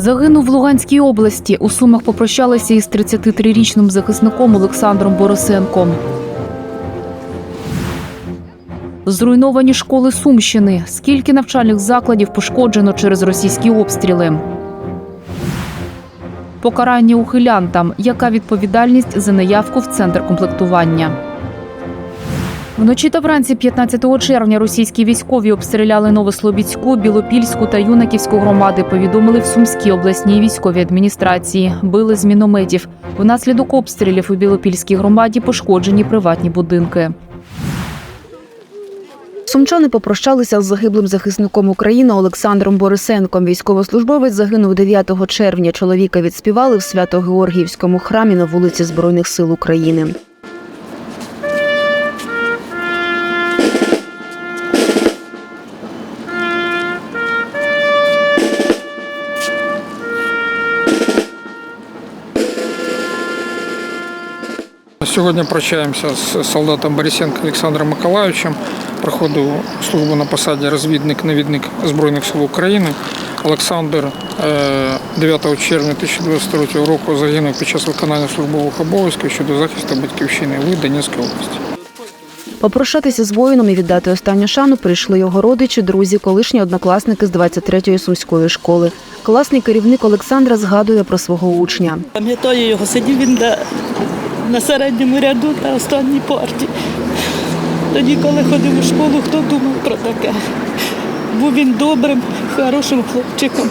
Загинув в Луганській області. У Сумах попрощалися із 33-річним захисником Олександром Борисенком. Зруйновані школи Сумщини. Скільки навчальних закладів пошкоджено через російські обстріли? Покарання ухилянтам. Яка відповідальність за неявку в центр комплектування? Вночі та вранці 15 червня російські військові обстріляли Новослобідську, Білопільську та Юнаківську громади. Повідомили в Сумській обласній військовій адміністрації. Били з мінометів. Внаслідок обстрілів у Білопільській громаді пошкоджені приватні будинки. Сумчани попрощалися з загиблим захисником України Олександром Борисенком. Військовослужбовець загинув 9 червня. Чоловіка відспівали в Свято-Георгіївському храмі на вулиці Збройних сил України. Сьогодні прощаємося з солдатом Борисенко Олександром Миколаївичем. Проходив службу на посаді розвідник-навідник Збройних сил України. Олександр е, 9 червня 2023 року загинув під час виконання службових обов'язків щодо захисту батьківщини в Донецькій області. Попрощатися з воїном і віддати останню шану прийшли його родичі, друзі, колишні однокласники з 23-ї сумської школи. Класний керівник Олександра згадує про свого учня. Пам'ятаю його, сидів він на, середньому ряду на останній парті. Тоді, коли ходив у школу, хто думав про таке? Був він добрим, хорошим хлопчиком.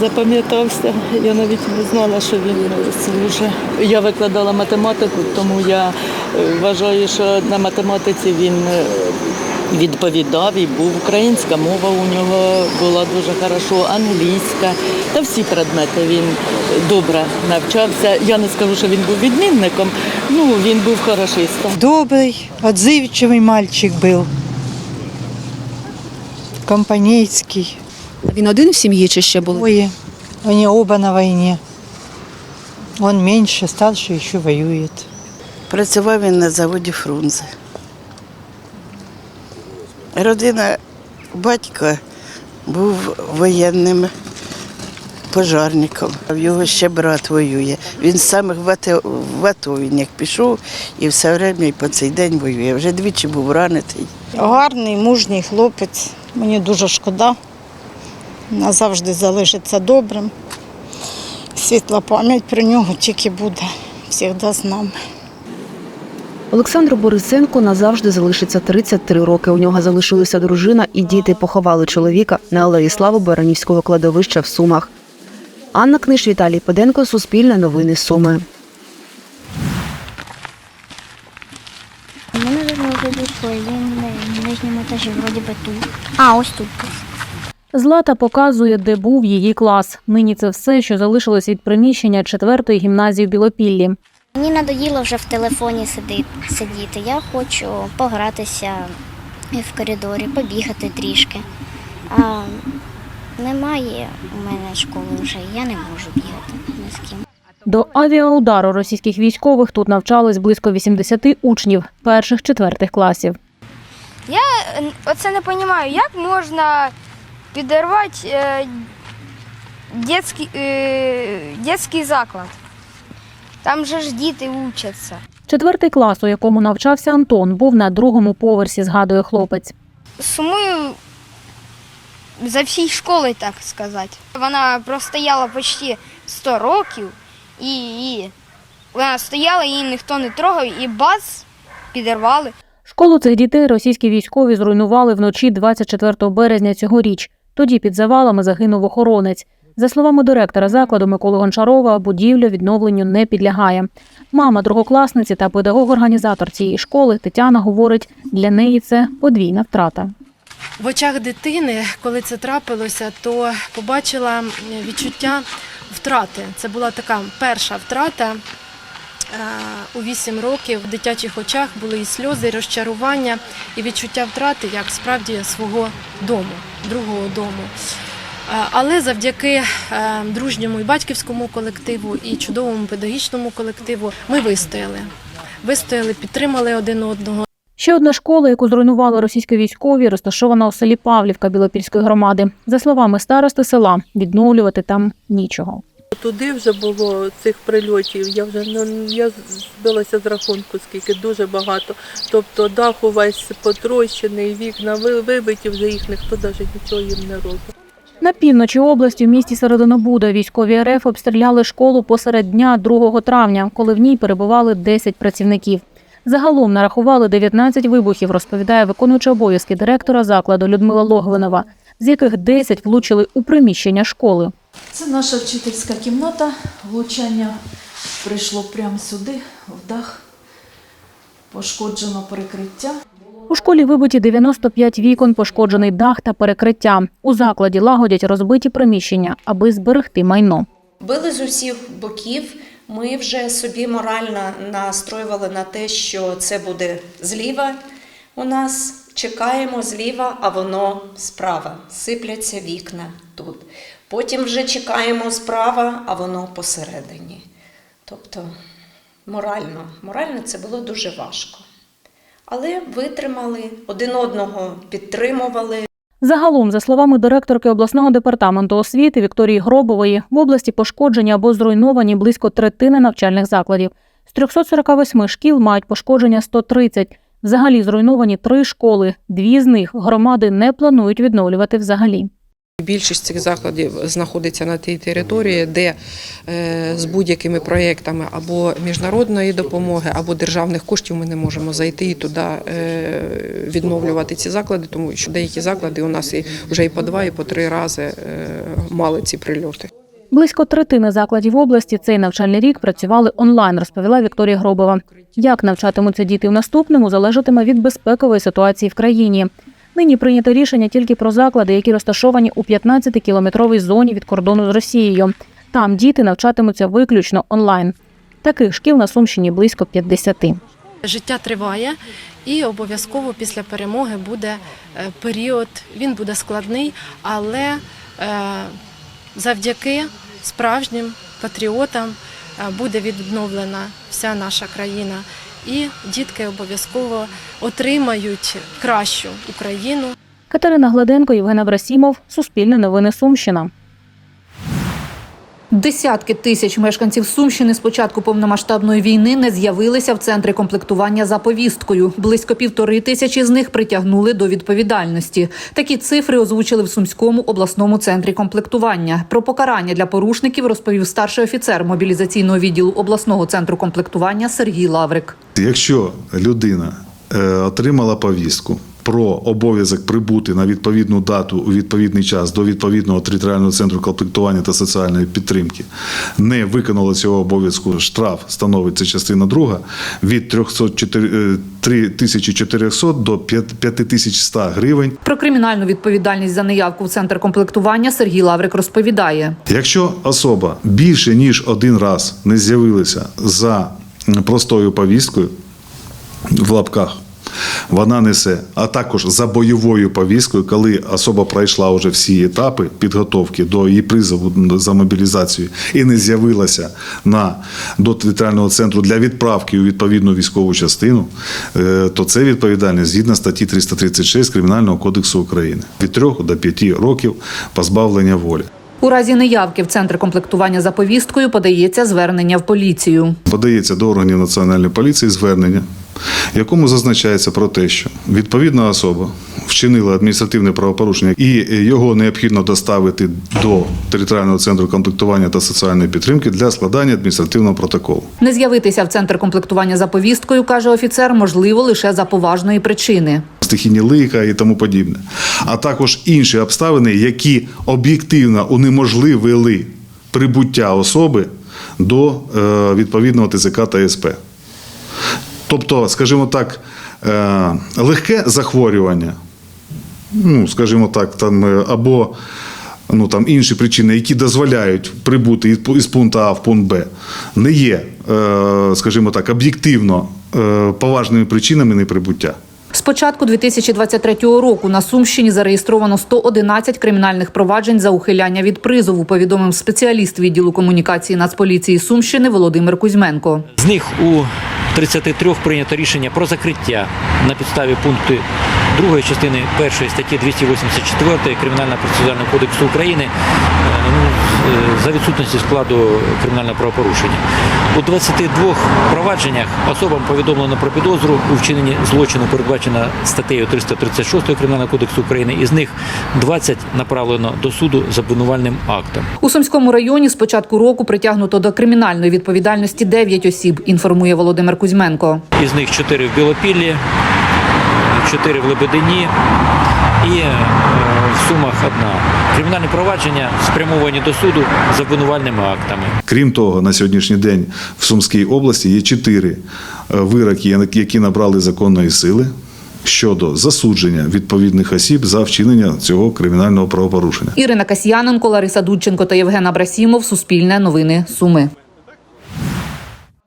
Запам'ятався. Я навіть не знала, що він служить. Я викладала математику, тому я е, вважаю, що на математиці він е, відповідав і був українська мова у нього була дуже хорошо, англійська та всі предмети він добре навчався. Я не скажу, що він був відмінником, ну він був хорошистом. Добрый, отзывчивый мальчик был. Компанейский. Він один в сім'ї чи ще були? Ой, они оба на войне. Он меньше, старший еще воюет. Працював він на заводі Фрунзе. Родина батька був воєнним пожарником. Його ще брат воює. Він з самих в АТО, як пішов і все время і по цей день воює. Вже двічі був ранений. Гарний, мужній хлопець. Мені дуже шкода. Назавжди залишиться добрим. Світла пам'ять про нього тільки буде завжди з нами. Олександру Борисенку назавжди залишиться 33 роки. У нього залишилися дружина і діти. Поховали чоловіка на алеї Слави Баранівського кладовища в Сумах. Анна Книж, Віталій Педенко, Суспільне новини Суми. Ми, нижньому етажі, вроді би тут. А, ось тут. Злата показує, де був її клас. Нині це все, що залишилось від приміщення четвертої гімназії в Білопіллі. Мені надоїло вже в телефоні сидіти. Я хочу погратися в коридорі, побігати трішки. А немає у мене школи вже, я не можу бігати ні з ким. До авіаудару російських військових тут навчались близько 80 учнів перших четвертих класів. Е, Оце не розумію, як можна підірвати е, дитячий, е, дитячий заклад. Там же ж діти учаться. Четвертий клас, у якому навчався Антон, був на другому поверсі, згадує хлопець. Сумую за всією школою, так сказати. Вона простояла почти 100 років, і, і вона стояла, її ніхто не трогав, і бац, підірвали. Школу цих дітей російські військові зруйнували вночі 24 березня цьогоріч. Тоді під завалами загинув охоронець. За словами директора закладу Миколи Гончарова, будівля відновленню не підлягає. Мама другокласниці та педагог-організатор цієї школи Тетяна говорить, для неї це подвійна втрата. В очах дитини, коли це трапилося, то побачила відчуття втрати. Це була така перша втрата. Е, У вісім років в дитячих очах були і сльози, і розчарування, і відчуття втрати як справді свого дому, другого дому. Е, Але завдяки е, дружньому і батьківському колективу, і чудовому педагогічному колективу ми вистояли. Вистояли, підтримали один одного. Ще одна школа, яку зруйнували російські військові, розташована у селі Павлівка Білопільської громади. За словами старости села, відновлювати там нічого. Туди вже було цих прильотів. Я вже ну, я збилася з рахунку, скільки дуже багато. Тобто дах увесь потрощений, вікна ви- вибиті, вже їх ніхто навіть нічого їм не робить. На півночі області в місті Серединобуда військові РФ обстріляли школу посеред дня 2 травня, коли в ній перебували 10 працівників. Загалом нарахували 19 вибухів, розповідає виконуюча обов'язки директора закладу Людмила Логвинова, з яких 10 влучили у приміщення школи. Це наша вчительська кімната. Влучання прийшло прямо сюди, в дах. Пошкоджено перекриття. У школі вибиті 95 вікон, пошкоджений дах та перекриття. У закладі лагодять розбиті приміщення, аби зберегти майно. Били з усіх боків. Ми вже собі морально настроювали на те, що це буде зліва. У нас чекаємо зліва, а воно справа. Сипляться вікна тут. Потім вже чекаємо справа, а воно посередині. Тобто морально, морально це було дуже важко. Але витримали, один одного підтримували. Загалом, за словами директорки обласного департаменту освіти Вікторії Гробової, в області пошкоджені або зруйновані близько третини навчальних закладів. З 348 шкіл мають пошкодження 130. Взагалі зруйновані три школи. Дві з них громади не планують відновлювати взагалі. Більшість цих закладів знаходиться на тій території, де е, з будь-якими проєктами або міжнародної допомоги, або державних коштів ми не можемо зайти і туди е, відновлювати ці заклади, тому що деякі заклади у нас і вже і по два, і по три рази е, мали ці прильоти. Близько третини закладів області цей навчальний рік працювали онлайн, розповіла Вікторія Гробова. Як навчатимуться діти в наступному, залежатиме від безпекової ситуації в країні. Нині прийнято рішення тільки про заклади, які розташовані у 15-кілометровій зоні від кордону з Росією. Там діти навчатимуться виключно онлайн. Таких шкіл на Сумщині близько 50. Життя триває, і обов'язково після перемоги буде е, період. Він буде складний, але е, завдяки справжнім патріотам е, буде відновлена вся наша країна. І дітки обов'язково отримають кращу Україну. Катерина Гладенко, Євген Абрасімов, Суспільне новини Сумщина. Десятки тисяч мешканців Сумщини з початку повномасштабної війни не з'явилися в центрі комплектування за повісткою. Близько півтори тисячі з них притягнули до відповідальності. Такі цифри озвучили в Сумському обласному центрі комплектування. Про покарання для порушників розповів старший офіцер мобілізаційного відділу обласного центру комплектування Сергій Лаврик. Якщо людина е, отримала повістку про обов'язок прибути на відповідну дату у відповідний час до відповідного територіального центру комплектування та соціальної підтримки, не виконала цього обов'язку, штраф становить це частина друга від 304 е, 3400 до 5100 гривень. Про кримінальну відповідальність за неявку в центр комплектування Сергій Лаврик розповідає. Якщо особа більше ніж один раз не з'явилася за простою повісткою в лапках, вона несе, а також за бойовою повісткою, коли особа пройшла вже всі етапи підготовки до її призову за мобілізацію і не з'явилася на до територіального центру для відправки у відповідну військову частину, е, то це відповідальність згідно статті 336 Кримінального кодексу України від 3 до 5 років позбавлення волі. У разі неявки в центр комплектування за повісткою подається звернення в поліцію. Подається до органів національної поліції звернення, в якому зазначається про те, що відповідна особа вчинила адміністративне правопорушення і його необхідно доставити до територіального центру комплектування та соціальної підтримки для складання адміністративного протоколу. Не з'явитися в центр комплектування за повісткою, каже офіцер, можливо лише за поважної причини. стихійні лика і тому подібне, а також інші обставини, які об'єктивно унеможливили прибуття особи до е, відповідного ТЗК та СП. Тобто, скажімо так, е, легке захворювання, ну, скажімо так, там, е, або ну, там, інші причини, які дозволяють прибути із пу- із пункту А в пункт Б, не є, е, скажімо так, об'єктивно поважними причинами неприбуття. З початку 2023 року на Сумщині зареєстровано 111 кримінальних проваджень за ухиляння від призову, повідомив спеціаліст відділу комунікації Нацполіції Сумщини Володимир Кузьменко. З них у 33 прийнято рішення про закриття на підставі пункту 2 частини 1 статті 284 Кримінального процесуального кодексу України за відсутності складу кримінального правопорушення. У 22 провадженнях особам повідомлено про підозру у вчиненні злочину, передбачено статтею 336 Кримінального кодексу України. Із них 20 направлено до суду з обвинувальним актом. У Сумському районі з початку року притягнуто до кримінальної відповідальності 9 осіб, інформує Володимир Кузьменко. Із них 4 в Білопіллі, 4 в Лебедині і е, в Сумах одна. Кримінальні провадження спрямовані до суду з обвинувальними актами. Крім того, на сьогоднішній день в Сумській області є чотири е, вироки, які набрали законної сили щодо засудження відповідних осіб за вчинення цього кримінального правопорушення. Ірина Касьяненко, Лариса Дудченко та Євген Абрасімов. Суспільне новини Суми.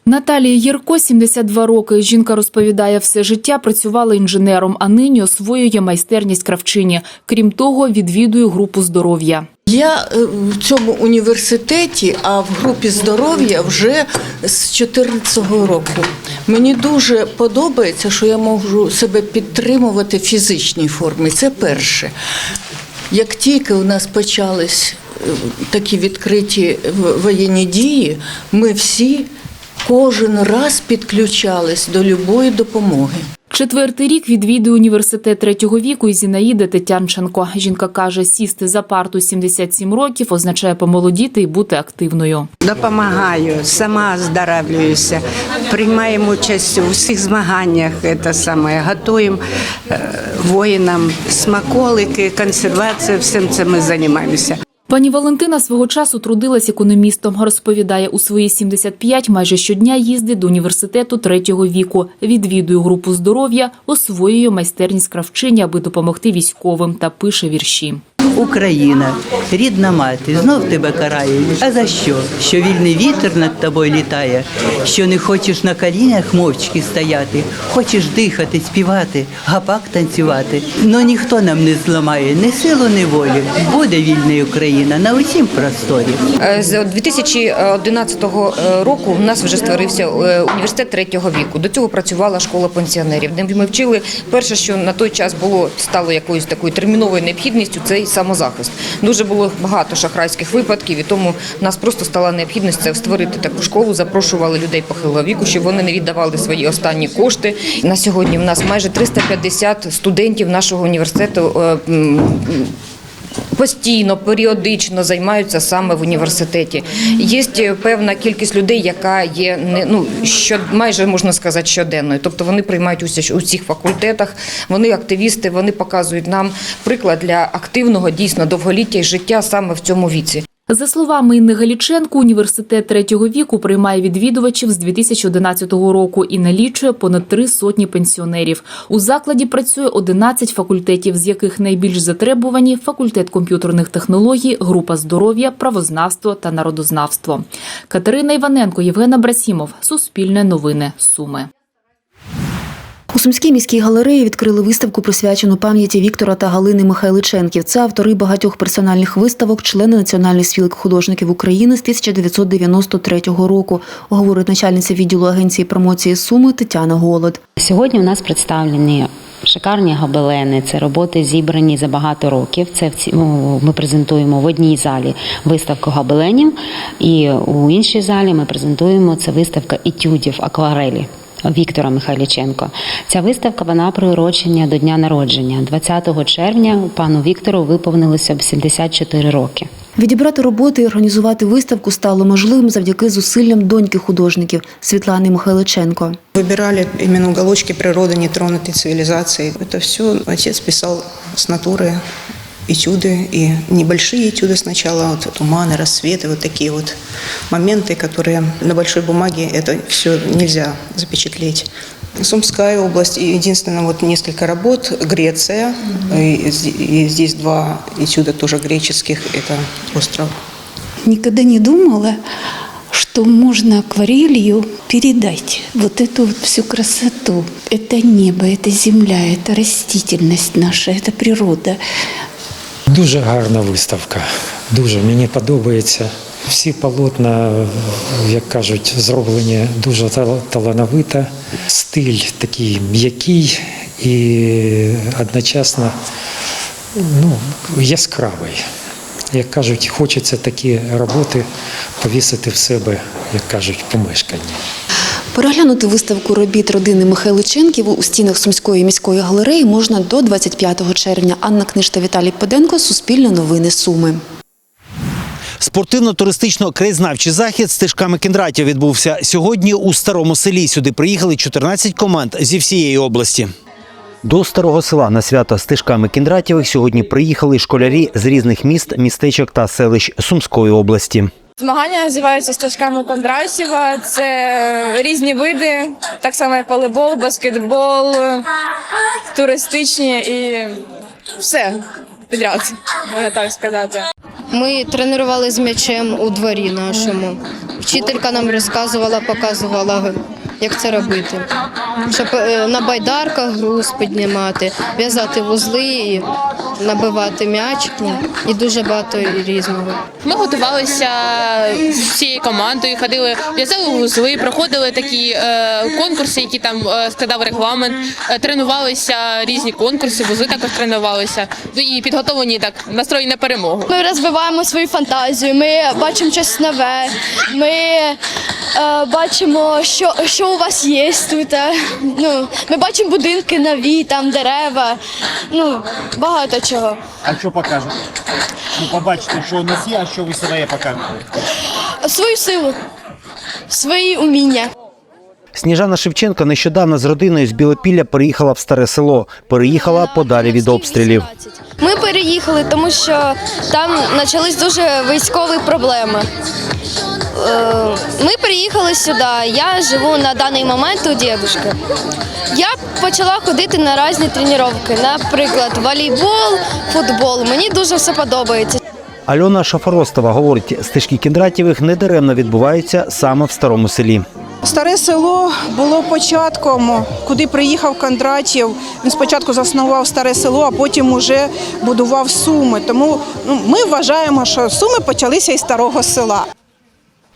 Наталія Єрко, 72 роки. Жінка розповідає, все життя працювала інженером, а нині освоює майстерність кравчині. Крім того, відвідує групу здоров'я. Я е, в цьому університеті, а в групі здоров'я вже з 2014 року. Мені дуже подобається, що я можу себе підтримувати в фізичній формі. Це перше. Як тільки у нас почались е, такі відкриті воєнні дії, ми всі кожен раз підключались до любої допомоги. Четвертий рік відвідує університет третього віку і Зінаїда Тетянченко. Жінка каже, сісти за парту 77 років означає помолодіти і бути активною. Допомагаю, сама оздоравлююся, приймаємо участь у всіх змаганнях. Це саме готуємо е, воїнам смаколики, консервація. Всім цим ми займаємося. Пані Валентина свого часу трудилась економістом. Розповідає, у свої 75 майже щодня їздить до університету третього віку, відвідує групу здоров'я, освоює майстерність кравчині, аби допомогти військовим та пише вірші. Україна, рідна мати, знов тебе карає. А за що? Що вільний вітер над тобою літає, що не хочеш на колінах мовчки стояти, хочеш дихати, співати, гапак танцювати. Но ніхто нам не зламає ні силу, ні волі. Буде вільна Україна на усім просторі. Е, З 2011 року у нас вже створився е, університет третього віку. До цього працювала школа пенсіонерів. Ми вчили перше, що на той час було стало якоюсь такою терміновою необхідністю, це і самозахист. Дуже було багато шахрайських випадків, і тому нас просто стала необхідність це створити таку школу. Запрошували людей похилого віку, щоб вони не віддавали свої останні кошти. На сьогодні в нас майже 350 студентів нашого університету. Е, постійно, періодично займаються саме в університеті. Є певна кількість людей, яка є не ну що майже можна сказати щоденною. Тобто вони приймають участь у цих факультетах. Вони активісти, вони показують нам приклад для активного дійсно довголіття і життя саме в цьому віці. За словами Інни Галіченко, університет третього віку приймає відвідувачів з 2011 року і налічує понад три сотні пенсіонерів. У закладі працює 11 факультетів, з яких найбільш затребувані факультет комп'ютерних технологій, група здоров'я, правознавство та народознавство. Катерина Іваненко, Євген Абрасімов, Суспільне новини, Суми. У Сумській міській галереї відкрили виставку, присвячену пам'яті Віктора та Галини Михайличенків. Це автори багатьох персональних виставок, члени Національної спілки художників України з 1993 року, говорить начальниця відділу агенції промоції Суми Тетяна Голод. Сьогодні у нас представлені шикарні гобелени. Це роботи зібрані за багато років. Це ми презентуємо в одній залі виставку гобеленів, і у іншій залі ми презентуємо це виставка етюдів акварелі. Віктора Михайліченко. Ця виставка вона приурочення до дня народження. 20 червня пану Віктору виповнилося б 74 роки. Відібрати роботи і організувати виставку стало можливим завдяки зусиллям доньки художників Світлани Михайличенко. Выбирали именно уголочки природы, нетронутой цивилизации. Это все отец писал с натуры Этюды и небольшие этюды сначала, вот туманы, рассветы, вот такие вот моменты, которые на большой бумаге это все нельзя запечатлеть. Сумская область, и единственное, вот несколько работ, Греция, и, зд- и здесь два этюда тоже греческих, это остров Никогда не думала что можно акварелью передать вот эту вот всю красоту. Это небо, это земля, это растительность наша, это природа. Дуже гарна виставка. Дуже мені подобається. Всі полотна, як кажуть, зроблені дуже тал- талановито. Стиль такий м'який і одночасно ну, яскравий. Як кажуть, хочеться такі роботи повісити в себе, як кажуть, в помешканні. Переглянути виставку робіт родини Михайличенків у стінах Сумської міської галереї можна до 25 червня. Анна Книж та Віталій Поденко, Суспільне новини Суми. Спортивно-туристично-краєзнавчий захід стежками Кіндратів відбувся. Сьогодні у старому селі сюди приїхали 14 команд зі всієї області. До старого села на свято стежками Кіндратєвих сьогодні приїхали школярі з різних міст, містечок та селищ Сумської області. Змагання називаються стежками Кондрасєва. Це різні види, так само як волейбол, баскетбол, туристичні і все підряд, можна так сказати. Ми тренували з м'ячем у дворі нашому. Вчителька нам розказувала, показувала, як це робити. Щоб е, на байдарках груз піднімати, в'язати вузли, і набивати м'яч і дуже багато різного. Ми готувалися всією командою, ходили, в'язали вузли, проходили такі е, конкурси, які там е, складав регламент, е, тренувалися різні конкурси, вузли також тренувалися. Ну і підготовлені так настрої на перемогу. Ми розвиваємо свою фантазію, ми бачимо щось нове, ми е, бачимо, що, що у вас є тут. Е. Ну, ми бачимо будинки нові, там дерева, ну, багато чого. А що покажете? Ну, побачите, що у нас є, а що ви своє покажете. Свою силу, свої уміння. Сніжана Шевченко нещодавно з родиною з Білопілля переїхала в старе село. Переїхала подалі від обстрілів. Ми переїхали, тому що там почались дуже військові проблеми. Е, Ми приїхали сюди. Я живу на даний момент у дідушки. Я почала ходити на різні тренування, наприклад, волейбол, футбол. Мені дуже все подобається. Альона Шафоростова говорить, стежки Кіндратєвих недаремно відбуваються саме в старому селі. Старе село було початком, куди приїхав Кондратів. Він спочатку заснував старе село, а потім уже будував суми. Тому ну, ми вважаємо, що суми почалися із старого села.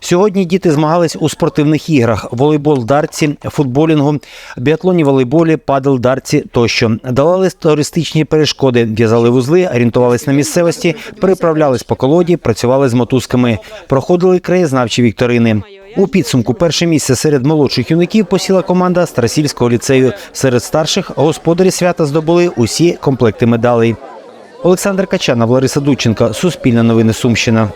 Сьогодні діти змагались у спортивних іграх: волейбол, дарці, футболінгу, біатлоні, волейболі, падел, дарці тощо. Долали туристичні перешкоди, в'язали вузли, орієнтувались на місцевості, переправлялись по колоді, працювали з мотузками, проходили краєзнавчі вікторини. У підсумку перше місце серед молодших юнаків посіла команда Старосільського ліцею. Серед старших господарі свята здобули усі комплекти медалей. Олександр Качанов, Лариса Дудченко, Суспільне новини Сумщина.